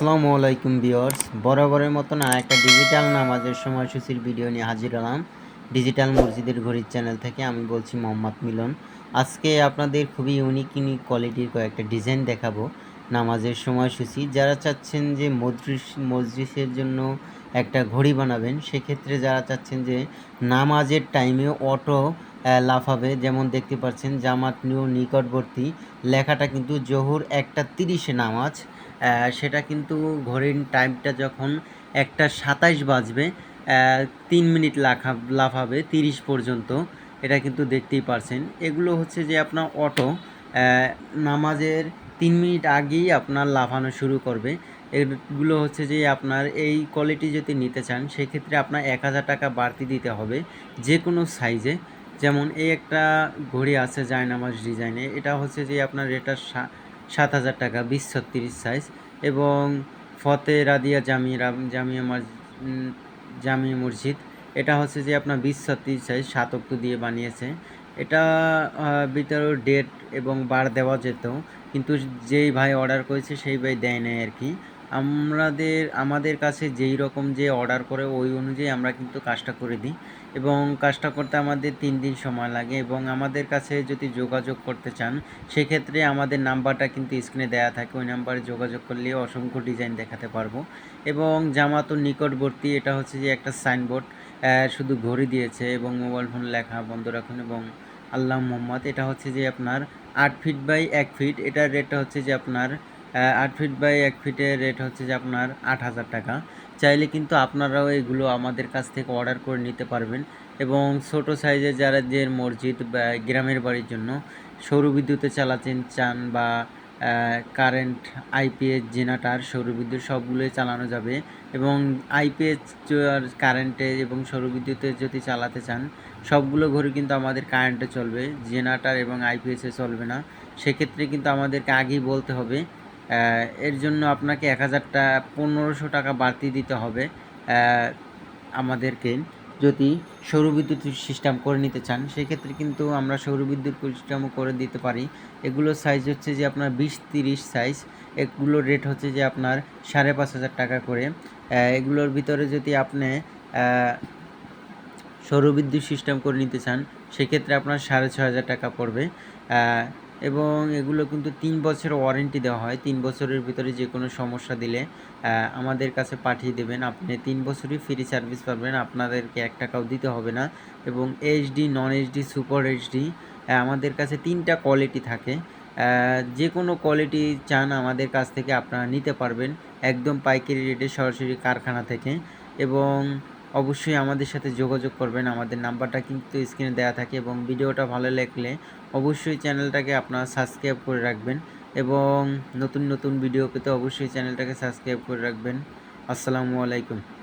আসসালামু আলাইকুম বিয়র্স বরাবরের মতন আর একটা ডিজিটাল নামাজের সময়সূচির ভিডিও নিয়ে হাজির হলাম। ডিজিটাল মসজিদের ঘড়ির চ্যানেল থেকে আমি বলছি মোহাম্মদ মিলন। আজকে আপনাদের খুবই ইউনিক ইউনিক কোয়ালিটির কয়েকটা ডিজাইন দেখাবো নামাজের সময়সূচি। যারা চাচ্ছেন যে মদ্রিস মসজিদের জন্য একটা ঘড়ি বানাবেন, সেক্ষেত্রে যারা চাচ্ছেন যে নামাজের টাইমে অটো লাফাবে যেমন দেখতে পাচ্ছেন, জামাত নিউ নিকটবর্তী লেখাটা কিন্তু জহুর একটা তিরিশে নামাজ। সেটা কিন্তু ঘড়ির টাইমটা যখন একটা সাতাইশ বাজবে তিন মিনিট লাখা লাফাবে, তিরিশ পর্যন্ত। এটা কিন্তু দেখতেই পারছেন। এগুলো হচ্ছে যে আপনার অটো। নামাজের তিন মিনিট আগেই আপনার লাফানো শুরু করবে। এগুলো হচ্ছে যে আপনার এই কোয়ালিটি যদি নিতে চান, সেক্ষেত্রে আপনার এক হাজার টাকা বাড়তি দিতে হবে যে কোনো সাইজে যেমন এই একটা ঘড়ি আছে জায়নামাজ ডিজাইনে এটা হচ্ছে যে আপনার এটা সাত হাজার টাকা বিশ ছত্রিশ সাইজ এবং ফতে রাদিয়া জামিয়া জামিয়া মস- জামিয়া মসজিদ। এটা হচ্ছে যে আপনার বিশ ছত্রিশ সাইজ সাত অক্ট দিয়ে বানিয়েছে। এটা আহ, ভিতরে ডেট এবং বার দেওয়া যেত কিন্তু যেই ভাই অর্ডার করেছে সেই ভাই দেয় নাই আর কি। আমাদের আমাদের কাছে যেই রকম যে অর্ডার করে ওই অনুযায়ী আমরা কিন্তু কাজটা করে দিই। এবং কাজটা করতে আমাদের তিন দিন সময় লাগে এবং আমাদের কাছে যদি যোগাযোগ করতে চান, সেক্ষেত্রে আমাদের নাম্বারটা কিন্তু স্ক্রিনে দেওয়া থাকে। ওই নাম্বারে যোগাযোগ করলে অসংখ্য ডিজাইন দেখাতে পারব। এবং জামাতুর নিকটবর্তী এটা হচ্ছে যে একটা সাইনবোর্ড শুধু ঘড়ি দিয়েছে এবং মোবাইল ফোন লেখা বন্ধ রাখুন এবং আল্লাহ মোহাম্মদ। এটা হচ্ছে যে আপনার আট ফিট বাই এক ফিট এটার রেটটা হচ্ছে যে আপনার আট ফিট বাই এক ফিটের রেট হচ্ছে যে আপনার আট হাজার টাকা। চাইলে কিন্তু আপনারাও এগুলো আমাদের কাছ থেকে অর্ডার করে নিতে পারবেন। এবং ছোট সাইজের যারা যে মসজিদ বা গ্রামের বাড়ির জন্য সৌর বিদ্যুতে চালাতেন চান বা কারেন্ট আইপিএস জেনারেটার সৌরবিদ্যুৎ সবগুলোই চালানো যাবে। এবং আইপিএস কারেন্টে এবং সৌরবিদ্যুতে যদি চালাতে চান, সবগুলো ঘড়ি কিন্তু আমাদের কারেন্টে চলবে। জেনারেটার এবং আইপিএসে চলবে না। সেক্ষেত্রে কিন্তু আমাদেরকে আগেই বলতে হবে এর জন্য আপনাকে এক হাজারটা পনেরোশো টাকা বাড়তি দিতে হবে আমাদেরকে। যদি সৌরবিদ্যুৎ সিস্টেম করে নিতে চান, সেক্ষেত্রে কিন্তু আমরা সৌরবিদ্যুৎ সিস্টেমও করে দিতে পারি। এগুলোর সাইজ হচ্ছে যে আপনার বিশ তিরিশ সাইজ এগুলোর রেট হচ্ছে যে আপনার সাড়ে পাঁচ হাজার টাকা করে। এগুলোর ভিতরে যদি আপনি সৌরবিদ্যুৎ সিস্টেম করে নিতে চান, সেক্ষেত্রে আপনার সাড়ে ছ হাজার টাকা পড়বে। এবং এগুলো কিন্তু তিন বছর ওয়ারেন্টি দেওয়া হয়। তিন বছরের ভিতরে যে কোনো সমস্যা দিলে আমাদের কাছে পাঠিয়ে দেবেন। আপনি তিন বছরই ফ্রি সার্ভিস পাবেন। আপনাদেরকে এক টাকাও দিতে হবে না। এবং HD non HD super HD আমাদের কাছে তিনটা কোয়ালিটি থাকে। যে কোনো কোয়ালিটি চান আমাদের কাছ থেকে আপনারা নিতে পারবেন। একদম পাইকারি রেটে সরাসরি কারখানা থেকে। এবং অবশ্যই আমাদের সাথে যোগাযোগ করবেন। আমাদের নাম্বারটা কিন্তু স্ক্রিনে দেওয়া থাকে এবং ভিডিওটা ভালো লাগলে অবশ্যই চ্যানেলটাকে আপনারা সাবস্ক্রাইব করে রাখবেন এবং নতুন নতুন ভিডিও পেতে অবশ্যই চ্যানেলটাকে সাবস্ক্রাইব করে রাখবেন। আসসালামু আলাইকুম।